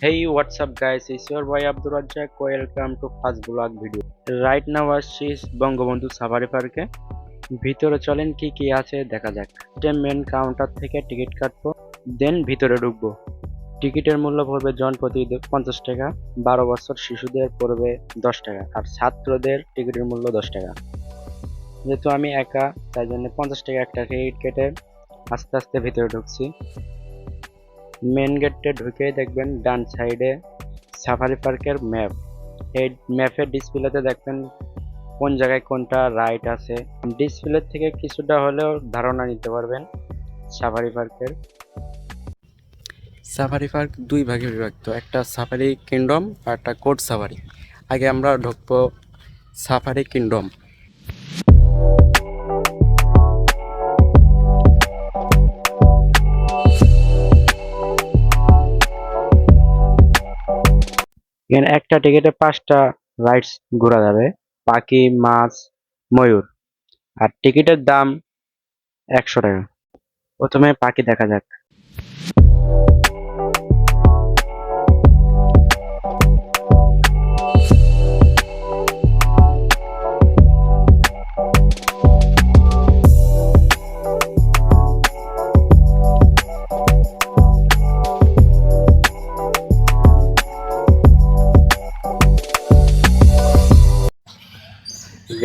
Hey, what's up, guys? It's your boy Abdul Razzaq. Welcome to first vlog video. Right now আসছি Bangabandhu safari পার্কে ভিতরে চলেন কি কি আছে দেখা যাক এটা মেন কাউন্টার থেকে টিকিট কাটবো দেন ভিতরে ঢুকবো টিকিটের মূল্য পড়বে জন প্রতি পঞ্চাশ টাকা বারো বছর শিশুদের পড়বে দশ টাকা আর ছাত্রদের টিকিটের মূল্য দশ টাকা যেহেতু আমি একা তাই জন্য পঞ্চাশ টাকা একটা টিকিট কেটে আস্তে আস্তে ভিতরে ঢুকছি মেন গেটে ঢুকে দেখবেন ডান সাইডে সাফারি পার্কের ম্যাপ এই ম্যাপের ডিসপ্লেতে দেখবেন কোন জায়গায় কোনটা রাইড আছে। ডিসপ্লে থেকে কিছুটা হলেও ধারণা নিতে পারবেন সাফারি পার্কের সাফারি পার্ক দুই ভাগে বিভক্ত, একটা সাফারি কিংডম আর একটা কোট সাফারি আগে আমরা ঢুকবো সাফারি কিংডম এখানে একটা টিকিটে পাঁচটা রাইডস ঘোরা যাবে। পাখি, মাছ, ময়ূর। আর টিকিটের দাম একশো টাকা। প্রথমে পাখি দেখা যাক।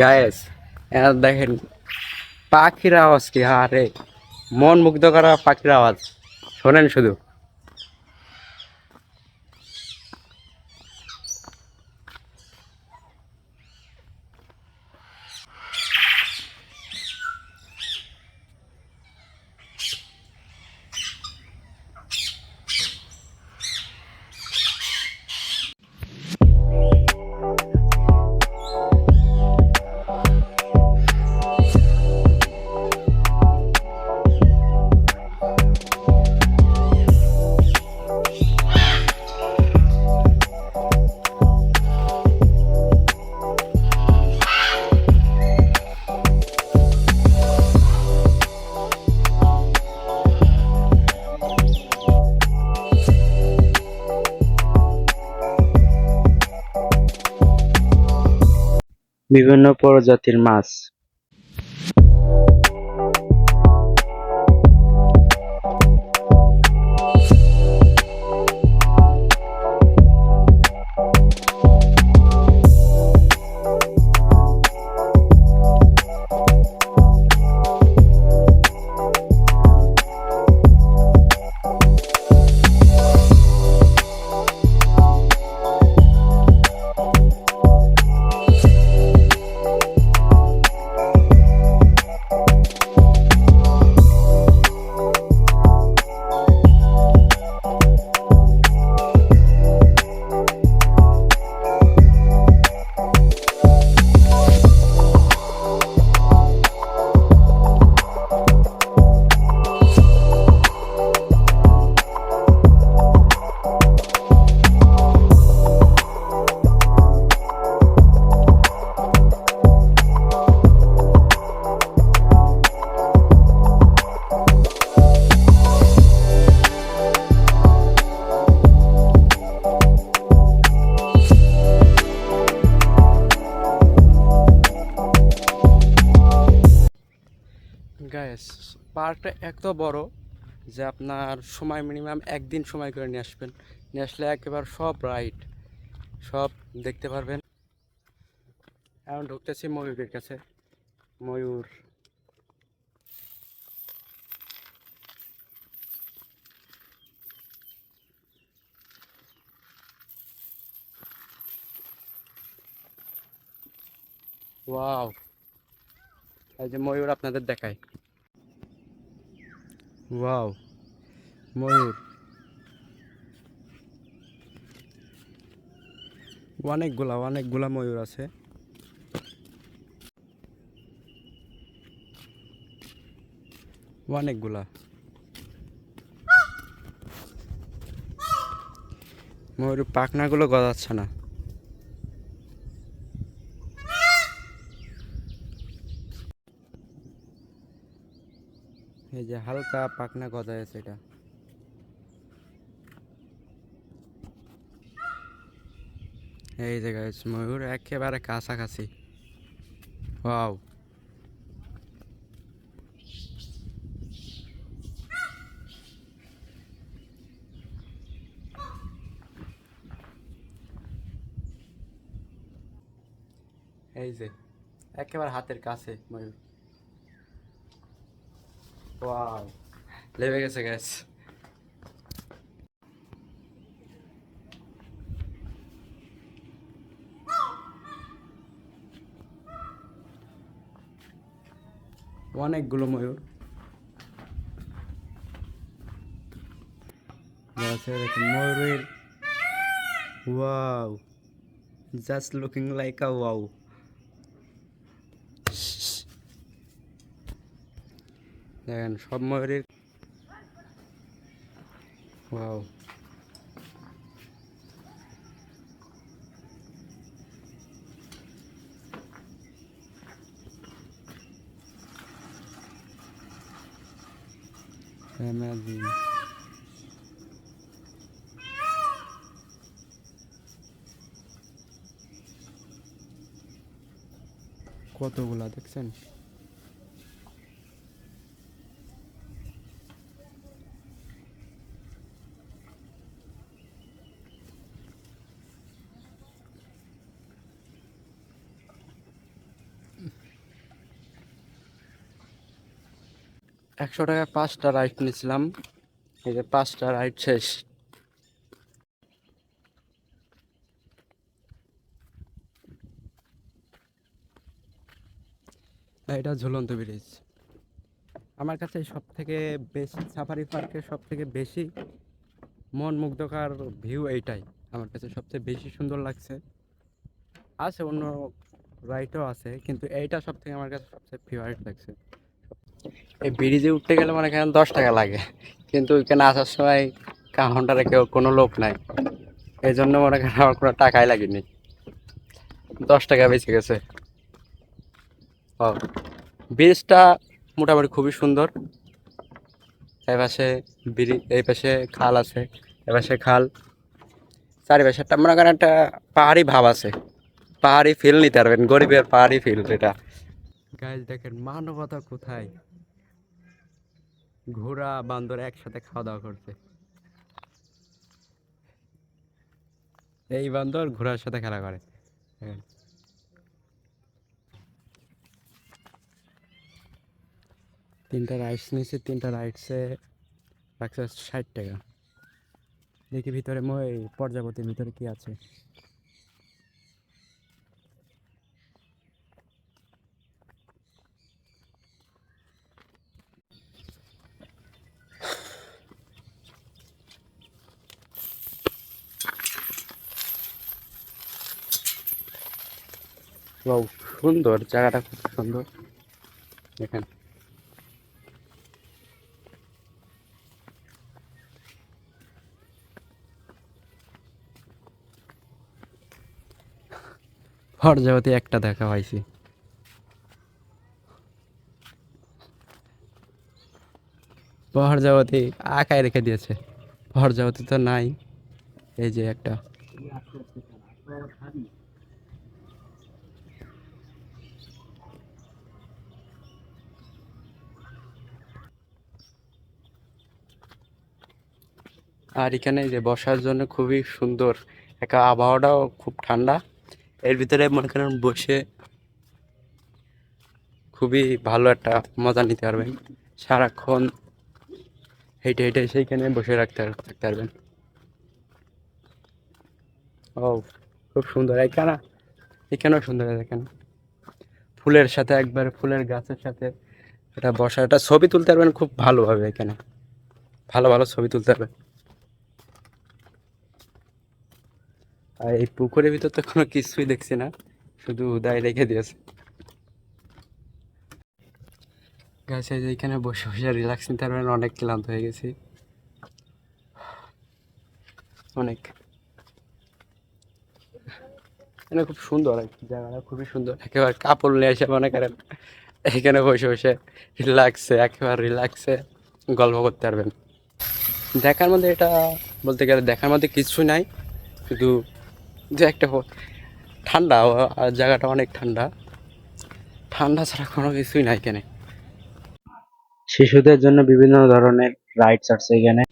গায়েস দেখেন পাখির আওয়াজ কি? রে মন মুগ্ধ করা পাখির আওয়াজ। শোনেন শুধু। বিভিন্ন প্রজাতির মাছ। পার্কটা এত বড় যে আপনার সময় মিনিমাম একদিন সময় করে নিয়ে আসবেন। নিয়ে আসলে একেবারে সব রাইড সব দেখতে পারবেন। এখন ঢুকতেছি ময়ূরের কাছে, ময়ূর। ওয়াও এই যে ময়ূর আপনাদের দেখায়। ওয়াও ময়ূর। অনেকগুলা অনেকগুলা ময়ূর আছে। অনেকগুলা। ময়ূর পাখনাগুলো গজাচ্ছে না। এই যে হালকা পাখনা গজায় আছে এটা। এই যে গাইস ময়ূর একেবারে কাছাকাছি। ওয়াও এই যে, একেবারে হাতের কাছে ময়ূর। ওয়াও লেবে গেছে গ্যাস অনেকগুলো ময়ূর। দেখুন ময়ূরের। Wow just looking like a wow দেখেন সব ময়ূরের ওয়াও. কতগুলা দেখছেন একশো টাকা পাঁচটা রাইড নিয়েছিলাম। এই যে পাঁচটা রাইড শেষ। এটা ঝুলন্ত ব্রিজ। আমার কাছে সব থেকে বেশি, সাফারি পার্কের সব থেকে বেশি মন মুগ্ধকর ভিউ এইটাই। আমার কাছে সবচেয়ে বেশি সুন্দর লাগছে। আছে অন্য রাইডও আছে, কিন্তু এইটা সব থেকে আমার কাছে সবচেয়ে ফেভারিট লাগছে। এই ব্রিজে উঠতে গেলে মানে এখানে দশ টাকা লাগে। কিন্তু ওইখানে আসার সময় কাউন্টারে কেউ, কোনো লোক নাই। এই জন্য মনে করেন আমার কোনো টাকাই লাগেনি। দশ টাকা বেঁচে গেছে। ও ব্রিজটা মোটামুটি খুবই সুন্দর। এই পাশে ব্রিজ এই পাশে খাল আছে, এই পাশে খাল। চারিপাশে একটা মনে করেন একটা পাহাড়ি ভাব আছে। পাহাড়ি ফিল নিতে পারবেন, গরিবের পাহাড়ি ফিল এটা গাইজ দেখেন মানবতা কোথায়? ঘোড়া, বান্দর একসাথে খাওয়া দাওয়া করছে। এই বান্দর ঘোড়ার সাথে খেলা করে। তিনটা রাইডস নিয়েছি, তিনটা রাইডসে রাখছে ষাট টাকা। দেখি ভিতরে মই পর্যাবতীর ভিতরে কি আছে। বাউ সুন্দর, জায়গাটা খুব সুন্দর। দেখেন। পর্যাবতী একটা দেখা পাইছি। পর্যাবতী আঁকায় রেখে দিয়েছে। পর্যাবতী তো নাই। এই যে একটা। আর এখানে যে বসার জন্য খুবই সুন্দর একটা আবহাওয়াটাও খুব ঠান্ডা। এর ভিতরে মনে করেন বসে খুবই ভালো একটা মজা নিতে পারবেন। সারাক্ষণ হেঁটে হেঁটে সেইখানে বসে রাখতে থাকতে পারবেন। ও, খুব সুন্দর। এখানে এখানেও সুন্দর দেখেন। ফুলের সাথে একবার ফুলের গাছের সাথে এটা বসা এটা ছবি তুলতে পারবেন খুব ভালোভাবে এখানে। ভালো ভালো ছবি তুলতে পারবেন। আর এই পুকুরের ভিতর তো কোনো কিছুই দেখছি না, শুধু উদয় রেখে দিয়েছে। গাছে যে এখানে বসে বসে রিল্যাক্স নিতে পারবেন, অনেক ক্লান্ত হয়ে গেছি। অনেক। এখানে খুব সুন্দর জায়গাটা, খুবই সুন্দর। একেবারে কাপড় নিয়ে এসে মনে করেন, এখানে বসে বসে রিল্যাক্সে একেবারে রিল্যাক্সে গল্প করতে পারবেন। দেখার মধ্যে এটা বলতে গেলে দেখার মধ্যে কিছু নাই, শুধু যে একটা ঠান্ডা জায়গাটা অনেক ঠান্ডা। ঠান্ডা ছাড়া কোনো কিছুই নাই এখানে। শিশুদের জন্য বিভিন্ন ধরনের রাইডস আছে এখানে।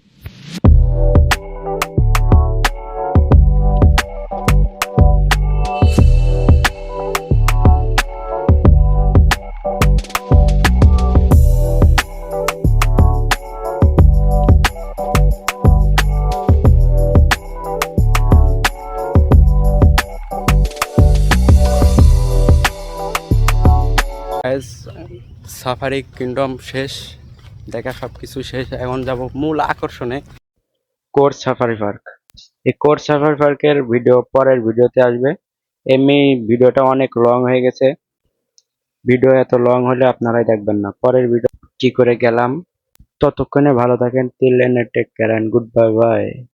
সাফারি কিংডম শেষ, দেখা সব কিছু শেষ, এখন যাব মূল আকর্ষণে। কোর্স সাফারি পার্ক এই কোর্স সাফারি পার্কের ভিডিও পরের ভিডিওতে আসবে। এমনি ভিডিওটা অনেক লং হয়ে গেছে। ভিডিও এত লং হলে আপনারাই দেখবেন না। পরের ভিডিও কি করে গেলাম? ততক্ষণে ভালো থাকেন। Till and take care and good bye bye